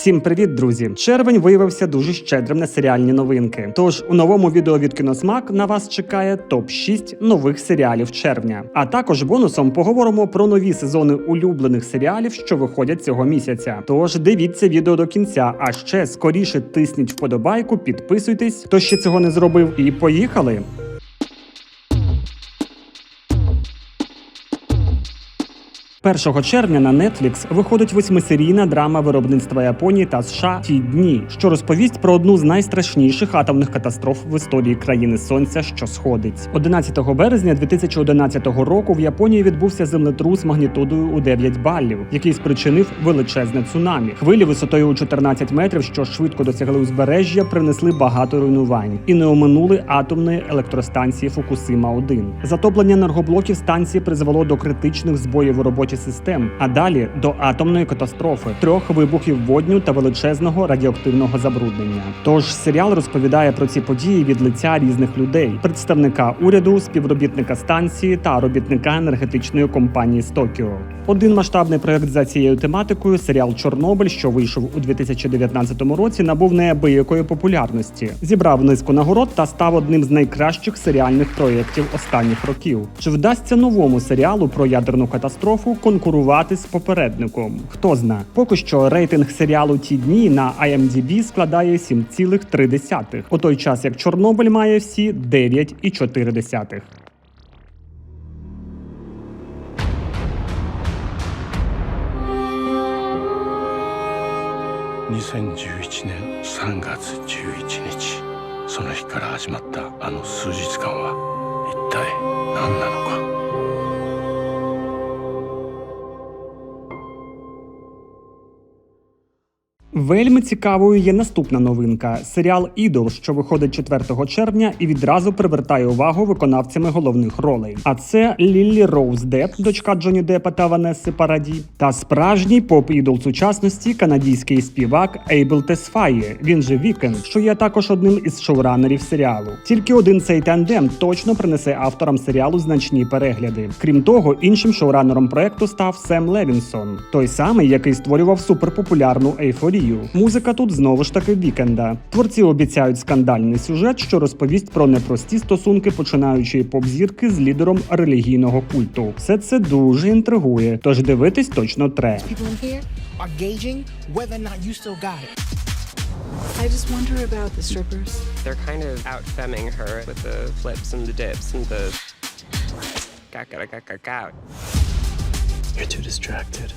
Всім привіт, друзі! Червень виявився дуже щедрим на серіальні новинки. Тож у новому відео від Кіносмак на вас чекає топ 6 нових серіалів червня. А також бонусом поговоримо про нові сезони улюблених серіалів, що виходять цього місяця. Тож дивіться відео до кінця, а ще скоріше тисніть вподобайку, підписуйтесь, хто ще цього не зробив, і поїхали! 1 червня на Netflix виходить восьмисерійна драма виробництва Японії та США Ті дні, що розповість про одну з найстрашніших атомних катастроф в історії країни Сонця, що сходить. 11 березня 2011 року в Японії відбувся землетрус магнітудою у 9 балів, який спричинив величезне цунамі. Хвилі висотою у 14 метрів, що швидко досягли узбережжя, принесли багато руйнувань і не оминули атомної електростанції Фукусима 1 Затоплення енергоблоків станції призвело до критичних збоїв у роботі систем, а далі до атомної катастрофи, трьох вибухів водню та величезного радіоактивного забруднення. Тож серіал розповідає про ці події від лиця різних людей: представника уряду, співробітника станції та робітника енергетичної компанії з Токіо. Один масштабний проект за цією тематикою серіал Чорнобиль, що вийшов у 2019 році, набув неабиякої популярності, зібрав низку нагород та став одним з найкращих серіальних проєктів останніх років. Чи вдасться новому серіалу про ядерну катастрофу конкурувати з попередником? Хто зна? Поки що рейтинг серіалу ті дні на IMDb складає 7,3, у той час як Чорнобиль має всі 9,4. 2011年3月11日その日から始まったあの数日間は一体何なのか Вельми цікавою є наступна новинка: серіал Ідол, що виходить 4 червня і відразу привертає увагу виконавцями головних ролей. А це Ліллі Роуз Деп, дочка Джоні Деппа та Ванеси Параді, та справжній поп-ідол сучасності канадійський співак Ейбл Тесфає. Він же Вікенд, що є також одним із шоуранерів серіалу. Тільки один цей тандем точно принесе авторам серіалу значні перегляди. Крім того, іншим шоуранером проекту став Сем Левінсон, той самий, який створював суперпопулярну ейфорію. Музика тут знову ж таки вікенда. Творці обіцяють скандальний сюжет, що розповість про непрості стосунки починаючої поп-зірки з лідером релігійного культу. Все це дуже інтригує, тож дивитись точно тре. I just wonder about the strippers. They're kind of out femming her with the flips and the dips and the. You're too distracted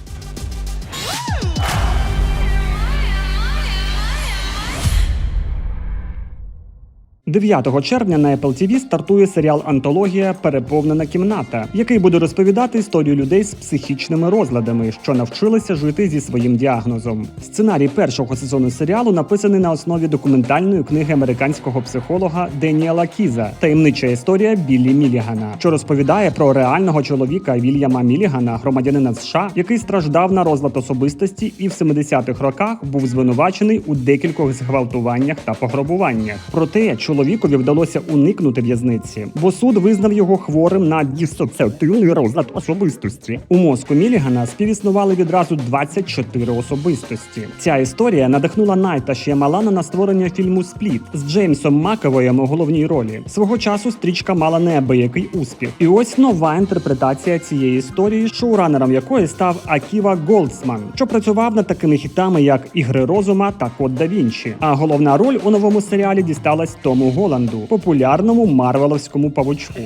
9 червня на Apple TV стартує серіал Антологія Переповнена кімната, який буде розповідати історію людей з психічними розладами, що навчилися жити зі своїм діагнозом. Сценарій першого сезону серіалу написаний на основі документальної книги американського психолога Деніела Кіза Таємнича історія Біллі Мілігана, що розповідає про реального чоловіка Вільяма Мілігана, громадянина США, який страждав на розлад особистості і в 70-х роках був звинувачений у декількох зґвалтуваннях та пограбуваннях. Проте чоловікові вдалося уникнути в'язниці, бо суд визнав його хворим на дисоціативний розлад особистості. У мозку Мілігана співіснували відразу 24 особистості. Ця історія надихнула Найта Ш'ямалана на створення фільму Спліт з Джеймсом Маковоєм у головній ролі. Свого часу стрічка мала неабиякий успіх. І ось нова інтерпретація цієї історії, шоуранером якої став Аківа Голдсман, що працював над такими хітами, як Ігри розума та Код да Вінчі. А головна роль у новому серіалі дісталась Тому Голанду, популярному марвеловському павучку.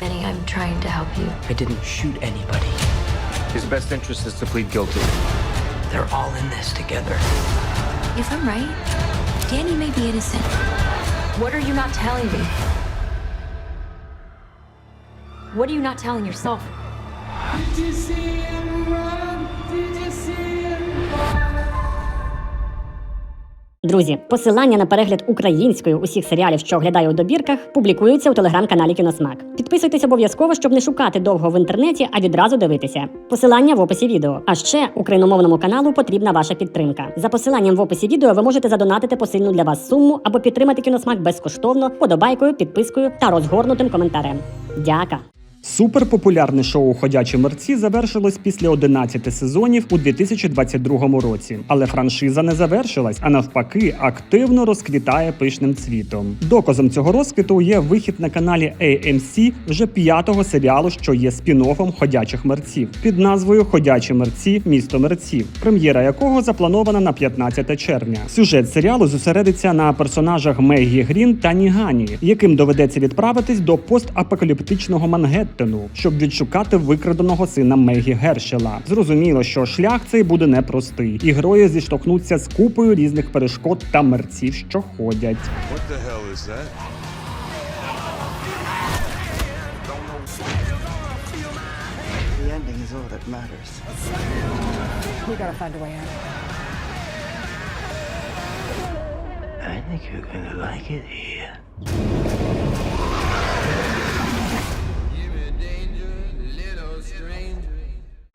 Benny, I'm trying to help you. I didn't shoot anybody. His best interest is to plead guilty. They're all in this together. If I'm right, Danny may be innocent. What are you not telling me? What are you not telling yourself? Друзі, посилання на перегляд українською усіх серіалів, що оглядаю у добірках, публікуються у телеграм-каналі Кіносмак. Підписуйтесь обов'язково, щоб не шукати довго в інтернеті, а відразу дивитися. Посилання в описі відео. А ще україномовному каналу потрібна ваша підтримка. За посиланням в описі відео ви можете задонатити посильну для вас суму або підтримати кіносмак безкоштовно, подобайкою, підпискою та розгорнутим коментарем. Дяка! Суперпопулярне шоу Ходячі мерці завершилось після 11 сезонів у 2022 році. Але франшиза не завершилась, а навпаки, активно розквітає пишним цвітом. Доказом цього розквіту є вихід на каналі AMC вже п'ятого серіалу, що є спін-оффом ходячих мерців під назвою Ходячі мерці місто мерців, прем'єра якого запланована на 15 червня. Сюжет серіалу зосередиться на персонажах Мегі Грін та Нігані, яким доведеться відправитись до постапокаліптичного Мангеттену, щоб відшукати викраденого сина Мегі Гершела. Зрозуміло, що шлях цей буде непростий, і герої зіштовхнуться з купою різних перешкод та мерців, що ходять. What the hell is that? The ending is all that matters. We gotta find a way out. I think you're gonna like it here.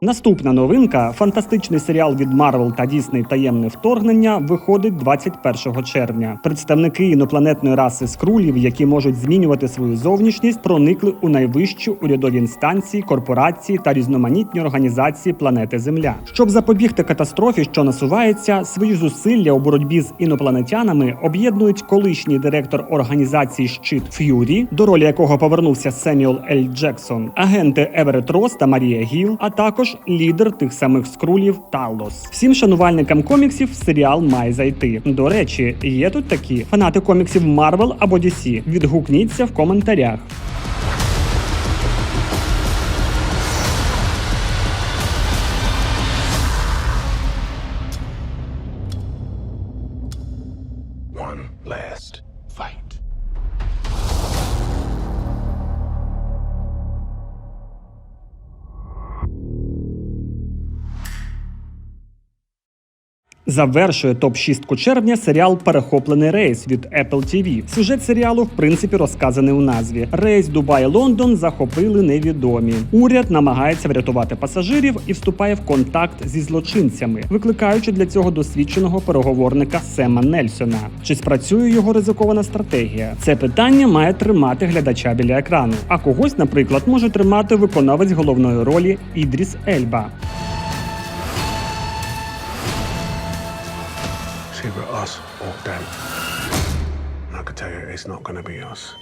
Наступна новинка фантастичний серіал від Marvel та Disney Таємне вторгнення виходить 21 червня. Представники інопланетної раси скрулів, які можуть змінювати свою зовнішність, проникли у найвищі урядові інстанції, корпорації та різноманітні організації планети Земля. Щоб запобігти катастрофі, що насувається, свої зусилля у боротьбі з інопланетянами об'єднують колишній директор організації Щит Ф'юрі, до ролі якого повернувся Семюел Ель Джексон, агенти Еверет Рос та Марія Гіл, а також лідер тих самих скрулів Талос. Всім шанувальникам коміксів серіал має зайти. До речі, є тут такі фанати коміксів Marvel або DC. Відгукніться в коментарях. Завершує топ-6 червня серіал Перехоплений рейс від Apple TV. Сюжет серіалу, в принципі, розказаний у назві. Рейс Дубай-Лондон захопили невідомі. Уряд намагається врятувати пасажирів і вступає в контакт зі злочинцями, викликаючи для цього досвідченого переговорника Сема Нельсона. Чи спрацює його ризикована стратегія? Це питання має тримати глядача біля екрану. А когось, наприклад, може тримати виконавець головної ролі Ідріс Ельба. It's not gonna be us.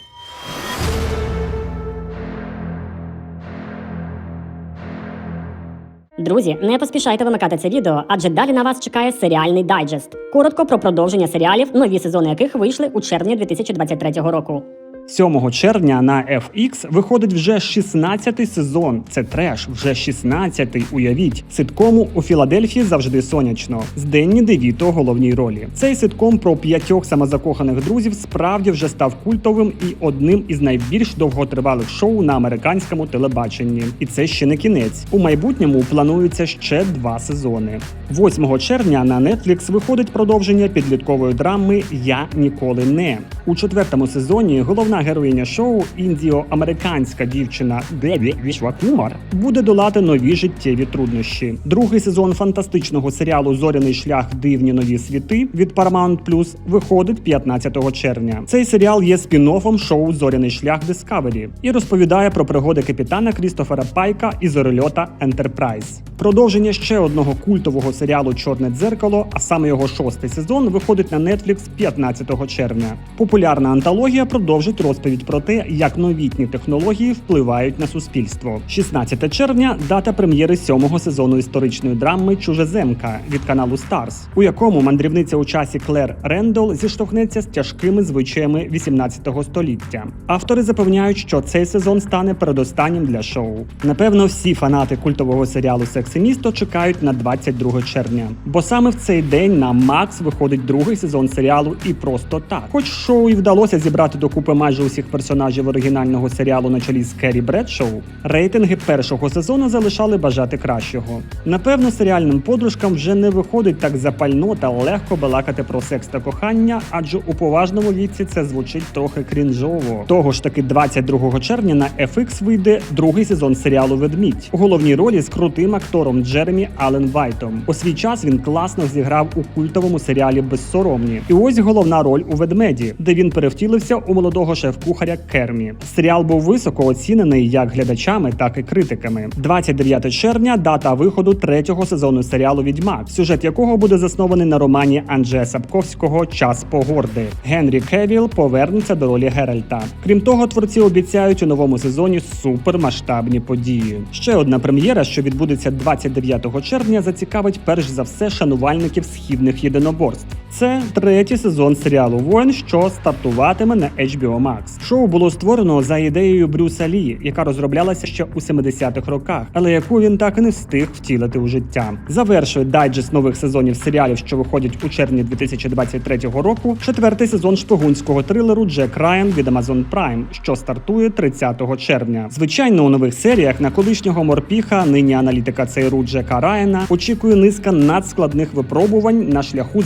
Друзі, не поспішайте вимикати це відео, адже далі на вас чекає серіальний дайджест. Коротко про продовження серіалів, нові сезони яких вийшли у червні 2023 року. 7 червня на FX виходить вже 16-й сезон. Це треш, вже 16-й, уявіть. Ситкому у Філадельфії завжди сонячно. З Денні Девіто головній ролі. Цей ситком про п'ятьох самозакоханих друзів справді вже став культовим і одним із найбільш довготривалих шоу на американському телебаченні. І це ще не кінець. У майбутньому планується ще два сезони. 8 червня на Netflix виходить продовження підліткової драми Я ніколи не у четвертому сезоні. Головна героїня шоу індіо-американська дівчина Дебі Вішвакумар буде долати нові життєві труднощі. Другий сезон фантастичного серіалу Зоряний шлях дивні нові світи від Paramount Plus виходить 15 червня. Цей серіал є спін-оффом шоу Зоряний шлях Discovery і розповідає про пригоди капітана Крістофера Пайка і зорольота Enterprise. Продовження ще одного культового серіалу Чорне дзеркало, а саме його шостий сезон, виходить на Netflix 15 червня. Популярна антологія продовжить розповідь про те, як новітні технології впливають на суспільство. 16 червня дата прем'єри сьомого сезону історичної драми Чужеземка від каналу Starz, у якому мандрівниця у часі Клер Рендол зіштовхнеться з тяжкими звичаями 18 століття. Автори запевняють, що цей сезон стане передостаннім для шоу. Напевно, всі фанати культового серіалу Секс і місто чекають на 22 червня, бо саме в цей день на Макс виходить другий сезон серіалу і просто так. Хоч шоу і вдалося зібрати докупи майже усіх персонажів оригінального серіалу на чолі з Керрі Бредшоу, рейтинги першого сезону залишали бажати кращого. Напевно, серіальним подружкам вже не виходить так запально та легко балакати про секс та кохання, адже у поважному віці це звучить трохи крінжово. Того ж таки, 22 червня на FX вийде другий сезон серіалу Ведмідь у головній ролі з крутим актором Джеремі Ален Вайтом. У свій час він класно зіграв у культовому серіалі Безсоромні. І ось головна роль у ведмеді, де він перевтілився у молодого шеф-кухаря Кермі. Серіал був високо оцінений як глядачами, так і критиками. 29 червня дата виходу третього сезону серіалу Відьмак, сюжет якого буде заснований на романі Анджея Сапковського Час погорди. Генрі Кевіл повернеться до ролі Геральта. Крім того, творці обіцяють у новому сезоні супермасштабні події. Ще одна прем'єра, що відбудеться 29 червня, зацікавить перш за все шанувальників східних єдиноборств. Це третій сезон серіалу Воїн, що стартуватиме на HBO Max. Шоу було створено за ідеєю Брюса Лі, яка розроблялася ще у 70-х роках, але яку він так і не встиг втілити у життя. Завершує дайджест нових сезонів серіалів, що виходять у червні 2023 року. Четвертий сезон шпигунського трилеру Джек Райан від Amazon Prime, що стартує 30 червня. Звичайно, у нових серіях на колишнього морпіха, нині аналітика ЦРУ Джека Райана, очікує низка надскладних випробувань на шляху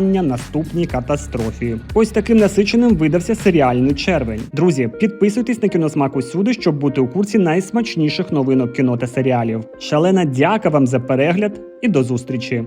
запобігання наступній катастрофі. Ось таким насиченим видався серіальний червень. Друзі, підписуйтесь на кіносмак усюди, щоб бути у курсі найсмачніших новинок кіно та серіалів. Шалена дяка вам за перегляд і до зустрічі!